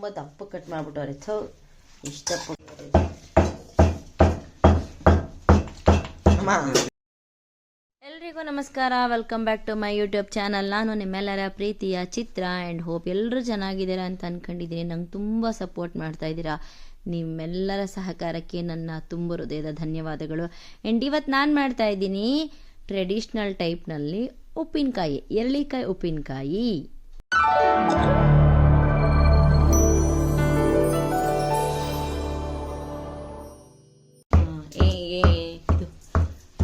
ತುಂಬ ದಪ್ಪ ಕಟ್ ಮಾಡ್ಬಿಟ್ಟವ್ರೆ. ಥೋ ಇಷ್ಟಪಟ್ಟು ಎಲ್ರಿಗೂ ನಮಸ್ಕಾರ. Welcome back to my YouTube channel ನಾನು ನಿಮ್ಮೆಲ್ಲರ ಪ್ರೀತಿಯ ಚಿತ್ರ ಆ್ಯಂಡ್ ಹೋಪ್ ಎಲ್ಲರೂ ಚೆನ್ನಾಗಿದ್ದೀರಾ ಅಂತ ಅಂದ್ಕೊಂಡಿದ್ದೀನಿ ನಂಗೆ ತುಂಬ ಸಪೋರ್ಟ್ ಮಾಡ್ತಾ ಇದ್ದೀರಾ. ನಿಮ್ಮೆಲ್ಲರ ಸಹಕಾರಕ್ಕೆ ನನ್ನ ತುಂಬ ಹೃದಯದ ಧನ್ಯವಾದಗಳು. ಆ್ಯಂಡ್ ಇವತ್ತು ನಾನು ಮಾಡ್ತಾ ಇದ್ದೀನಿ ಟ್ರೆಡಿಷ್ನಲ್ ಟೈಪ್ನಲ್ಲಿ ಉಪ್ಪಿನಕಾಯಿ, ಎರಳಿಕಾಯಿ ಉಪ್ಪಿನಕಾಯಿ.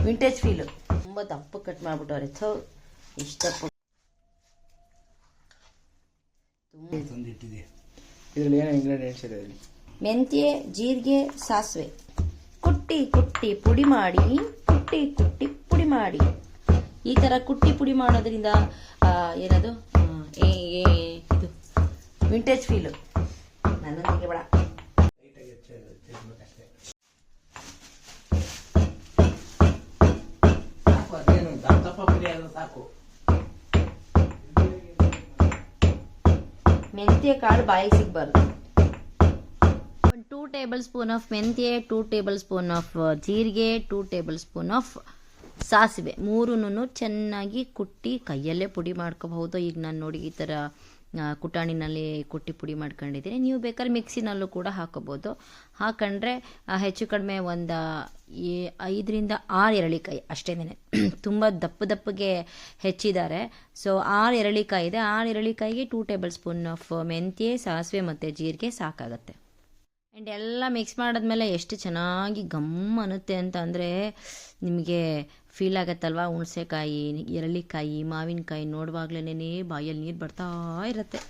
ವಿಂಟೇಜ್ ಫೀಲು ತುಂಬ ದಪ್ಪ ಕಟ್ ಮಾಡ್ಬಿಟ್ಟವ್ರೆ. ಥೋ ಇಷ್ಟಪಟ್ಟು ತಂದಿಟ್ಟಿದೆ. ಇದರಲ್ಲಿ ಏನೋ ಇಂಗ್ರೀಡಿಯೆಂಟ್ಸ್ ಇದೆ ಇಲ್ಲಿ? ಮೆಂತ್ಯ ಜೀರಿಗೆ ಸಾಸಿವೆ. ಕುಟ್ಟಿ ಕುಟ್ಟಿ ಪುಡಿ ಮಾಡಿ ಕುಟ್ಟಿ ಕುಟ್ಟಿ ಪುಡಿ ಮಾಡಿ. ಈ ಥರ ಕುಟ್ಟಿ ಪುಡಿ ಮಾಡೋದ್ರಿಂದ ಏನದು? ಇದು. ವಿಂಟೇಜ್ ಫೀಲು ನನ್ನೊಂದಿಗೆ ಬೇಡ ಅದು ಸಾಕು. ಮೆಂತ್ಯ ಕಾಳು ಬಾಯಿಗೆ ಸಿಗಬಾರ್ದು. ಟೂ ಟೇಬಲ್ ಸ್ಪೂನ್ ಆಫ್ ಮೆಂತ್ಯ ಟೂ ಟೇಬಲ್ ಸ್ಪೂನ್ ಆಫ್ ಜೀರಿಗೆ ಟೂ ಟೇಬಲ್ ಸ್ಪೂನ್ ಆಫ್ ಸಾಸಿವೆ. ಮೂರೂ ಚೆನ್ನಾಗಿ ಕುಟ್ಟಿ ಕೈಯಲ್ಲೇ ಪುಡಿ ಮಾಡ್ಕೋಬಹುದು. ಈಗ ನಾನು ನೋಡಿ ಈ ಥರ ಕುಟಾಣಿನಲ್ಲಿ ಕುಟ್ಟಿ ಪುಡಿ ಮಾಡ್ಕೊಂಡಿದ್ದೀನಿ. ನೀವು ಬೇಕಾದ್ರೆ ಮಿಕ್ಸಿನಲ್ಲೂ ಕೂಡ ಹಾಕೋಬೋದು ಹಾಕೊಂಡ್ರೆ ಹೆಚ್ಚು ಕಡಿಮೆ ಒಂದು ಐದರಿಂದ ಆರು ಎರಳಿಕಾಯಿ ಅಷ್ಟೇನೆ ತುಂಬ ದಪ್ಪ ದಪ್ಪಗೆ ಹೆಚ್ಚಿದ್ದಾರೆ. ಸೊ ಆರು ಎರಳಿಕಾಯಿ ಇದೆ. ಆರು ಎರಳಿಕಾಯಿಗೆ ಟೂ ಟೇಬಲ್ ಸ್ಪೂನ್ ಆಫ್ ಮೆಂತ್ಯೆ, ಸಾಸಿವೆ ಮತ್ತು ಜೀರಿಗೆ ಸಾಕಾಗತ್ತೆ. ಆ್ಯಂಡ್ ಎಲ್ಲ ಮಿಕ್ಸ್ ಮಾಡಿದ್ಮೇಲೆ ಎಷ್ಟು ಚೆನ್ನಾಗಿ ಗಮ್ ಅನ್ನುತ್ತೆ ಅಂತ ಅಂದರೆ ನಿಮಗೆ ಫೀಲ್ ಆಗತ್ತಲ್ವಾ? ಹುಣಸೆಕಾಯಿ ಎರಳಿಕಾಯಿ ಮಾವಿನಕಾಯಿ ನೋಡುವಾಗ್ಲೇ ಬಾಯಲ್ಲಿ ನೀರು ಬರ್ತಾ ಇರುತ್ತೆ.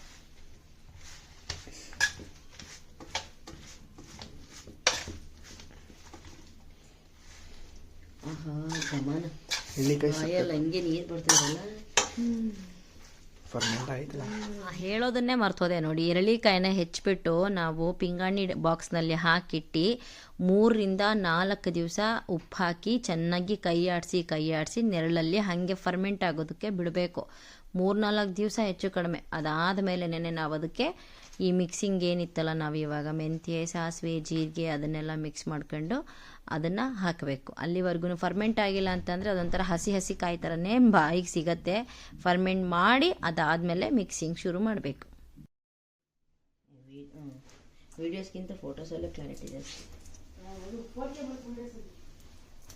ಹಂಗೆ ನೀರು ಬರ್ತಿರಲ್ಲ ಹೇಳೋದನ್ನೇ ಮರ್ತೋದೆ ನೋಡಿ. ಎರಳಿಕಾಯಿನ ಹೆಚ್ಚಿಬಿಟ್ಟು ನಾವು ಪಿಂಗಾಣಿ ಬಾಕ್ಸ್ನಲ್ಲಿ ಹಾಕಿಟ್ಟು ಮೂರರಿಂದ ನಾಲ್ಕು ದಿವಸ ಉಪ್ಪು ಹಾಕಿ ಚೆನ್ನಾಗಿ ಕೈ ಆಡಿಸಿ ಕೈ ಆಡಿಸಿ ನೆರಳಲ್ಲಿ ಹಾಗೆ ಫರ್ಮೆಂಟ್ ಆಗೋದಕ್ಕೆ ಬಿಡಬೇಕು. ಮೂರ್ನಾಲ್ಕು ದಿವಸ ಹೆಚ್ಚು ಕಡಿಮೆ. ಅದಾದ ಮೇಲೆ ನೆನೆ ನಾವು ಅದಕ್ಕೆ ಈ ಮಿಕ್ಸಿಂಗ್ ಏನಿತ್ತಲ್ಲ ನಾವು ಇವಾಗ ಮೆಂತ್ಯ ಸಾಸಿವೆ ಜೀರಿಗೆ ಅದನ್ನೆಲ್ಲ ಮಿಕ್ಸ್ ಮಾಡ್ಕೊಂಡು ಅದನ್ನು ಹಾಕಬೇಕು. ಅಲ್ಲಿವರೆಗೂ ಫರ್ಮೆಂಟ್ ಆಗಿಲ್ಲ ಅಂತಂದರೆ ಅದೊಂಥರ ಹಸಿ ಹಸಿ ಕಾಯಿ ಥರನೇ ಬಾಯಿಗೆ ಸಿಗತ್ತೆ. ಫರ್ಮೆಂಟ್ ಮಾಡಿ ಅದಾದಮೇಲೆ ಮಿಕ್ಸಿಂಗ್ ಶುರು ಮಾಡಬೇಕು. ವಿಡಿಯೋಸ್ಗಿಂತ ಫೋಟೋಸಲ್ಲೇ ಕ್ಲಾರಿಟಿ ಜಾಸ್ತಿ.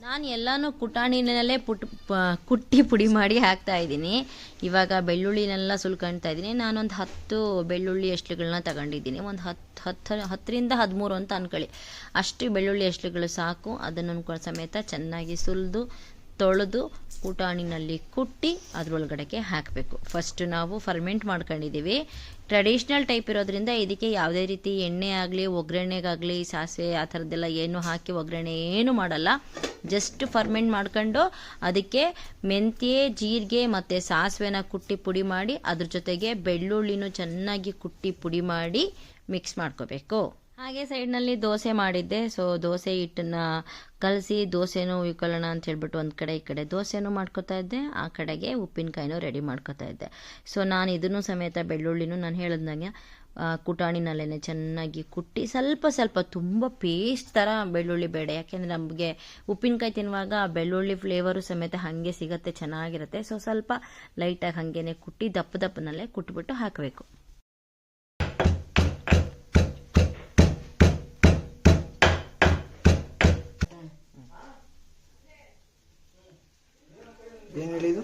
ನಾನು ಎಲ್ಲನೂ ಕುಟಾಣಿನಲ್ಲೇ ಪುಟ್ ಕುಟ್ಟಿ ಪುಡಿ ಮಾಡಿ ಹಾಕ್ತಾ ಇದ್ದೀನಿ. ಇವಾಗ ಬೆಳ್ಳುಳ್ಳಿನೆಲ್ಲ ಸುಲ್ಕೊಳ್ತಾ ಇದ್ದೀನಿ. ನಾನೊಂದು ಹತ್ತು ಬೆಳ್ಳುಳ್ಳಿ ಎಷ್ಟುಗಳನ್ನ ತಗೊಂಡಿದ್ದೀನಿ. ಒಂದು ಹತ್ತು ಹತ್ತು, ಹತ್ತರಿಂದ ಹದಿಮೂರು ಅಂತ ಅಂದ್ಕೊಳ್ಳಿ ಅಷ್ಟು ಬೆಳ್ಳುಳ್ಳಿ ಎಷ್ಟುಗಳು ಸಾಕು, ಅದನ್ನು ಸಮೇತ ಚೆನ್ನಾಗಿ ಸುಲಿದು, ತೊಳೆದು ಕುಟಾಣಿನಲ್ಲಿ ಕುಟ್ಟಿ ಅದರೊಳಗಡೆಗೆ ಹಾಕಬೇಕು. ಫಸ್ಟ್ ನಾವು ಫರ್ಮೆಂಟ್ ಮಾಡ್ಕೊಂಡಿದ್ದೀವಿ. ಟ್ರೆಡಿಷ್ನಲ್ ಟೈಪ್ ಇರೋದ್ರಿಂದ ಇದಕ್ಕೆ ಯಾವುದೇ ರೀತಿ ಎಣ್ಣೆ ಆಗಲಿ, ಒಗ್ಗರಣೆಗಾಗಲಿ, ಸಾಸಿವೆ ಆ ಥರದ್ದೆಲ್ಲ ಏನು ಹಾಕಿ ಒಗ್ಗರಣೆ ಏನು ಮಾಡಲ್ಲ. ಜಸ್ಟ್ ಫರ್ಮೆಂಟ್ ಮಾಡ್ಕೊಂಡು ಅದಕ್ಕೆ ಮೆಂತ್ಯೆ, ಜೀರಿಗೆ ಮತ್ತು ಸಾಸಿವೆನ ಕುಟ್ಟಿ ಪುಡಿ ಮಾಡಿ ಅದ್ರ ಜೊತೆಗೆ ಬೆಳ್ಳುಳ್ಳಿನೂ ಚೆನ್ನಾಗಿ ಕುಟ್ಟಿ ಪುಡಿ ಮಾಡಿ ಮಿಕ್ಸ್ ಮಾಡ್ಕೋಬೇಕು. ಹಾಗೆ ಸೈಡ್ನಲ್ಲಿ ದೋಸೆ ಮಾಡಿದ್ದೆ. ಸೊ ದೋಸೆ ಹಿಟ್ಟನ್ನ ಕಲಸಿ ದೋಸೆನೂ ಉಯ್ಕೊಳ್ಳೋಣ ಅಂತ ಹೇಳ್ಬಿಟ್ಟು ಒಂದು ಕಡೆ ಈ ಕಡೆ ದೋಸೆನೂ ಮಾಡ್ಕೋತಾ ಇದ್ದೆ. ಆ ಕಡೆಗೆ ಉಪ್ಪಿನಕಾಯಿನೂ ರೆಡಿ ಮಾಡ್ಕೋತಾ ಇದ್ದೆ. ಸೊ ನಾನು ಇದನ್ನು ಸಮೇತ ಬೆಳ್ಳುಳ್ಳಿನೂ ನಾನು ಹೇಳಿದಂಗೆ ಕುಟಾಣಿನಲ್ಲೇ ಚೆನ್ನಾಗಿ ಕುಟ್ಟಿ ಸ್ವಲ್ಪ ಸ್ವಲ್ಪ ತುಂಬ ಪೇಸ್ಟ್ ಥರ ಬೆಳ್ಳುಳ್ಳಿ ಬೇಡ ಯಾಕೆಂದರೆ ನಮಗೆ ಉಪ್ಪಿನಕಾಯಿ ತಿನ್ನುವಾಗ ಆ ಬೆಳ್ಳುಳ್ಳಿ ಫ್ಲೇವರು ಸಮೇತ ಹಾಗೆ ಸಿಗುತ್ತೆ ಚೆನ್ನಾಗಿರುತ್ತೆ. ಸೊ ಸ್ವಲ್ಪ ಲೈಟಾಗಿ ಹಾಗೇನೆ ಕುಟ್ಟಿ ದಪ್ಪ ದಪ್ಪನಲ್ಲೇ ಕುಟ್ಬಿಟ್ಟು ಹಾಕಬೇಕು. ಏನು ಹೇಳಿದು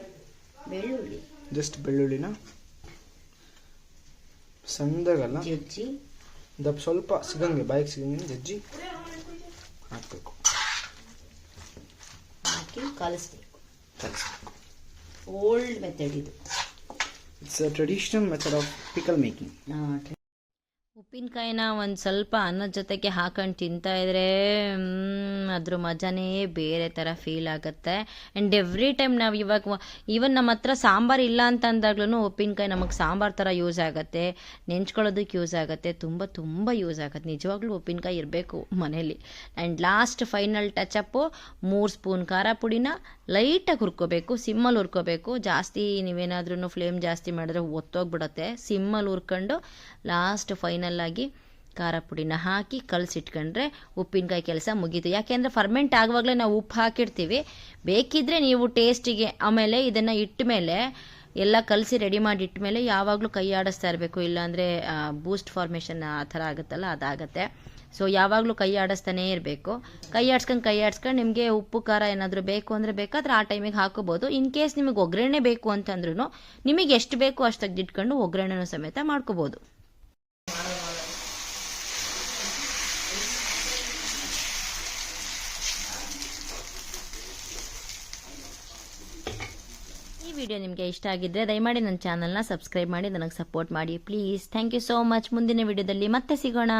ಬೆಳ್ಳುಳ್ಳಿ. ಜಸ್ಟ್ ಬೆಳ್ಳುಳ್ಳಿನ? ಸಣ್ಣದಾಗಲ್ಲ ಜಜ್ಜಿ. ದಪ್ಪ ಸ್ವಲ್ಪ ಸಿಗಂಗೆ ಬಾಯಿಗೆ ಸಿಗಂಗೆ ಜಜ್ಜಿ. ಹಾಕಬೇಕು. ಹಾಕಿ ಕಲಿಸ್ಬೇಕು. ಕಲಿಸ್ಬೇಕು. ಓಲ್ಡ್ ಮೆಥಡ್ ಇದು. It's a traditional method of pickle making ಉಪ್ಪಿನಕಾಯಿನ ಒಂದು ಸ್ವಲ್ಪ ಅನ್ನದ ಜೊತೆಗೆ ಹಾಕೊಂಡು ತಿಂತಾ ಇದ್ರೆ ಅದ್ರ ಮಜಾನೇ ಬೇರೆ ಥರ ಫೀಲ್ ಆಗುತ್ತೆ. ಆ್ಯಂಡ್ ಎವ್ರಿ ಟೈಮ್ ನಾವು ಇವಾಗ ಈವನ್ ನಮ್ಮ ಹತ್ರ ಸಾಂಬಾರು ಇಲ್ಲ ಅಂತ ಅಂದಾಗ್ಲೂ ಉಪ್ಪಿನಕಾಯಿ ನಮಗೆ ಸಾಂಬಾರು ಥರ ಯೂಸ್ ಆಗುತ್ತೆ. ನೆಂಚ್ಕೊಳ್ಳೋದಕ್ಕೆ ಯೂಸ್ ಆಗುತ್ತೆ. ತುಂಬ ತುಂಬ ಯೂಸ್ ಆಗುತ್ತೆ. ನಿಜವಾಗ್ಲೂ ಉಪ್ಪಿನಕಾಯಿ ಇರಬೇಕು ಮನೇಲಿ. ಆ್ಯಂಡ್ ಲಾಸ್ಟ್ ಫೈನಲ್ ಟಚಪ್ಪು ಮೂರು ಸ್ಪೂನ್ ಖಾರ ಪುಡಿನ ಲೈಟಾಗಿ ಹುರ್ಕೋಬೇಕು. ಸಿಮ್ಮಲ್ಲಿ ಹುರ್ಕೋಬೇಕು. ಜಾಸ್ತಿ ನೀವೇನಾದ್ರೂ ಫ್ಲೇಮ್ ಜಾಸ್ತಿ ಮಾಡಿದ್ರೆ ಒತ್ತೋಗ್ಬಿಡುತ್ತೆ. ಸಿಮ್ಮಲ್ಲಿ ಹುರ್ಕೊಂಡು ಲಾಸ್ಟ್ ಫೈನಲ್ ನೀಟಾಗಿ ಖಾರ ಪುಡಿನ ಹಾಕಿ ಕಲಸಿಟ್ಕೊಂಡ್ರೆ ಉಪ್ಪಿನಕಾಯಿ ಕೆಲಸ ಮುಗೀತು. ಯಾಕೆಂದರೆ ಫರ್ಮೆಂಟ್ ಆಗುವಾಗಲೇ ನಾವು ಉಪ್ಪು ಹಾಕಿರ್ತೀವಿ ಬೇಕಿದ್ರೆ ನೀವು ಟೇಸ್ಟಿಗೆ ಆಮೇಲೆ ಇದನ್ನು ಇಟ್ಟ ಮೇಲೆ ಎಲ್ಲ ಕಲಸಿ ರೆಡಿ ಮಾಡಿ ಇಟ್ಟ ಮೇಲೆ ಯಾವಾಗಲೂ ಕೈ ಆಡಿಸ್ತಾ ಇರಬೇಕು. ಇಲ್ಲಾಂದರೆ ಬೂಸ್ಟ್ ಫಾರ್ಮೇಷನ್ ಆ ಥರ ಆಗುತ್ತಲ್ಲ, ಅದಾಗತ್ತೆ. ಸೊ ಯಾವಾಗಲೂ ಕೈ ಆಡಿಸ್ತಾನೇ ಇರಬೇಕು. ಕೈ ಆಡ್ಸ್ಕೊಂಡು ಕೈ ಆಡ್ಸ್ಕೊಂಡು ನಿಮಗೆ ಉಪ್ಪು, ಖಾರ ಏನಾದರೂ ಬೇಕು ಅಂದರೆ ಬೇಕಾದ್ರೆ ಆ ಟೈಮಿಗೆ ಹಾಕೋಬೋದು. ಇನ್ ಕೇಸ್ ನಿಮಗೆ ಒಗ್ಗರಣೆ ಬೇಕು ಅಂತಂದ್ರೂ ನಿಮಗೆ ಎಷ್ಟು ಬೇಕು ಅಷ್ಟು ತೆಗೆದಿಟ್ಕೊಂಡು ಒಗ್ಗರಣೆನೂ ಸಮೇತ ಮಾಡ್ಕೋಬೋದು. ವಿಡಿಯೋ ನಿಮಗೆ ಇಷ್ಟ ಆಗಿದ್ದರೆ ದಯಮಾಡಿ ನನ್ನ ಚಾನಲ್ನ ಸಬ್ಸ್ಕ್ರೈಬ್ ಮಾಡಿ ನನಗೆ ಸಪೋರ್ಟ್ ಮಾಡಿ. Please, thank you so much. ಮುಂದಿನ ವಿಡಿಯೋದಲ್ಲಿ ಮತ್ತೆ ಸಿಗೋಣ.